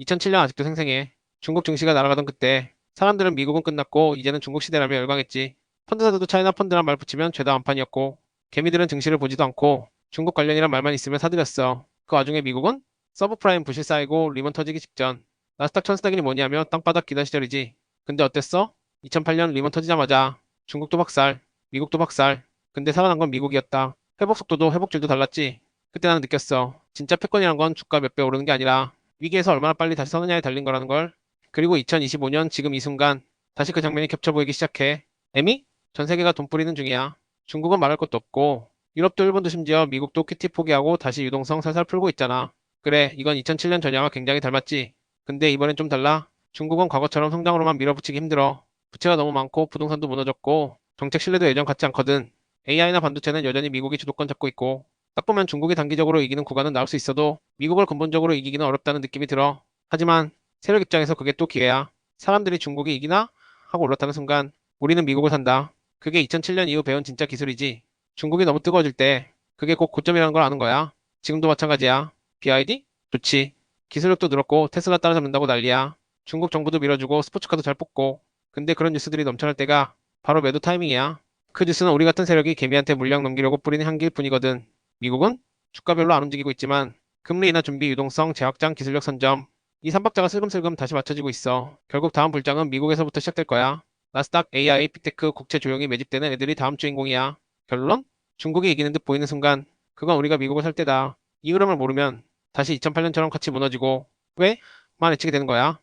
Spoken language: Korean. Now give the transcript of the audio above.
2007년 아직도 생생해. 중국 증시가 날아가던 그때 사람들은 미국은 끝났고 이제는 중국 시대라며 열광했지. 펀드사들도 차이나 펀드란 말 붙이면 죄다 완판이었고 개미들은 증시를 보지도 않고 중국 관련이란 말만 있으면 사들였어. 그 와중에 미국은 서브프라임 부실 쌓이고 리먼 터지기 직전. 나스닥 천스닥이 뭐냐면 땅바닥 기던 시절이지. 근데 어땠어? 2008년 리먼 터지자마자 중국도 박살, 미국도 박살. 근데 살아난 건 미국이었다. 회복 속도도 회복줄도 달랐지. 그때 나는 느꼈어. 진짜 패권이란 건 주가 몇 배 오르는 게 아니라 위기에서 얼마나 빨리 다시 서느냐에 달린 거라는 걸. 그리고 2025년 지금 이 순간 다시 그 장면이 겹쳐 보이기 시작해. 에미? 전 세계가 돈 뿌리는 중이야. 중국은 말할 것도 없고 유럽도 일본도 심지어 미국도 큐티 포기하고 다시 유동성 살살 풀고 있잖아. 그래, 이건 2007년 전야와 굉장히 닮았지. 근데 이번엔 좀 달라. 중국은 과거처럼 성장으로만 밀어붙이기 힘들어. 부채가 너무 많고 부동산도 무너졌고 정책 신뢰도 예전 같지 않거든. AI나 반도체는 여전히 미국이 주도권 잡고 있고 딱 보면 중국이 단기적으로 이기는 구간은 나올 수 있어도 미국을 근본적으로 이기기는 어렵다는 느낌이 들어. 하지만 세력 입장에서 그게 또 기회야. 사람들이 중국이 이기나? 하고 올랐다는 순간 우리는 미국을 산다. 그게 2007년 이후 배운 진짜 기술이지. 중국이 너무 뜨거워질 때 그게 곧 고점이라는 걸 아는 거야. 지금도 마찬가지야. BID? 좋지. 기술력도 늘었고 테슬라 따라잡는다고 난리야. 중국 정부도 밀어주고 스포츠카도 잘 뽑고. 근데 그런 뉴스들이 넘쳐날 때가 바로 매도 타이밍이야. 그 뉴스는 우리 같은 세력이 개미한테 물량 넘기려고 뿌리는 향기일 뿐이거든. 미국은 주가별로 안 움직이고 있지만 금리 인하 준비 유동성 재확장 기술력 선점 이 삼박자가 슬금슬금 다시 맞춰지고 있어. 결국 다음 불장은 미국에서부터 시작될 거야. 나스닥, AI, 빅테크, 국채 조용히 매집되는 애들이 다음 주인공이야. 결론? 중국이 이기는 듯 보이는 순간 그건 우리가 미국을 살 때다. 이 흐름을 모르면 다시 2008년처럼 같이 무너지고 왜? 만 외치게 되는 거야.